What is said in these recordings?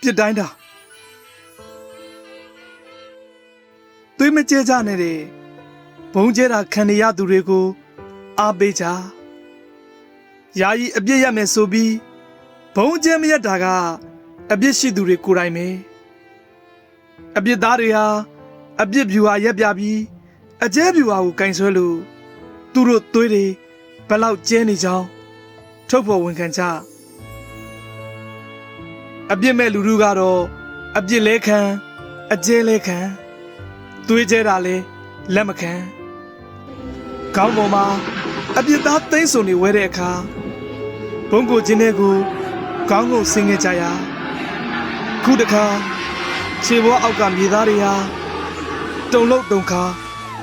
ပြစ်တိုင်းတာသွေးမကြဲကြနဲ့တဲ့ဘုံကျဲတာခံရရသူတွေကို အားပေးကြယာယီအပြစ်ရမယ်ဆိုပြီးဘုံကျဲမရတာကအပြစ်ရှိသူတွေကိုယ်တိုင်ပဲအပြစ်သားတွေဟာအပြစ်ဖြူဟာရက်ပြပြီးအကျဲဖြူဟာကိုကင်ဆွဲလို့သူတို့သွေးတွေဘယ်လောက်ကျဲနေကြောင်းထုတ်ဖော်ဝန်ခံကြ အပြစ်မဲ့လူတို့ကတော့အပြစ်လဲခံအကျဲလဲခံသွေးကျဲတာလဲလက်မခံခေါင်းပေါ်မှာအပြစ်သားသိမ်းစုံနေဝဲတဲ့အခါဘုံကိုချင်းတဲ့ကိုခေါင်းကိုဆင်းခဲ့ကြရာခုတခါခြေပေါ်အောက်ကမြေသားတွေဟာတုံလုံးတုံခါ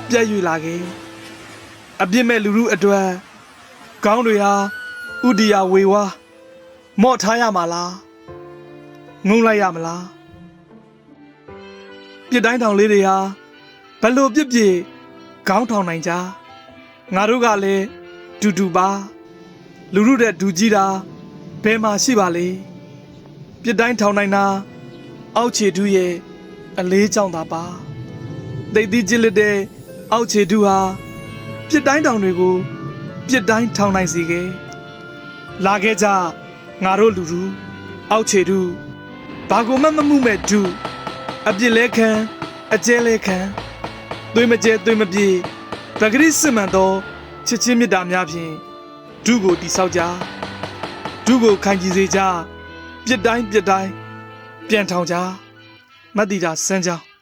ပြက်ရွေလာခဲ့အပြစ်မဲ့လူလူအတွက်ခေါင်းတွေဟာဥဒီယာဝေဝါမော့ထားရမှာလား ငုံလိုက်ရမလားပြစ်တိုင်းထောင်လေးတွေဟာဘလို့ပြစ်ပြစ်ခေါင်းထောင်နိုင်ကြငါတို့ကလည်းဒူဒူပါ လူလူတဲ့ဒူကြီးတာဘယ်မှာရှိပါလဲပြစ်တိုင်းထောင်နိုင်တာအောက်ခြေတူးရဲ့အလေးကြောင့်သာပါတိတ်တိကျစ်လက်တဲ့အောက်ခြေတူးဟာပြစ်တိုင်းထောင်တွေကိုပြစ်တိုင်းထောင်နိုင်စေခဲ့လာခဲ့ကြငါတို့လူလူအောက်ခြေတူး ဘာကိုမှမမှုမဲ့ဒူအပြစ်လဲခံအကျဲလဲခံသွေးမကျဲသွေးမပြေပဂရိစစ်မှန်သောချစ်ချင်းမေတ္တာများဖြင့်ဒုကိုတိဆောက်ကြဒုကိုခံကြည်စေကြပြစ်တိုင်းပြစ်တိုင်းပြန်ထောင်ကြမတ်တီတာစမ်းကြောင်း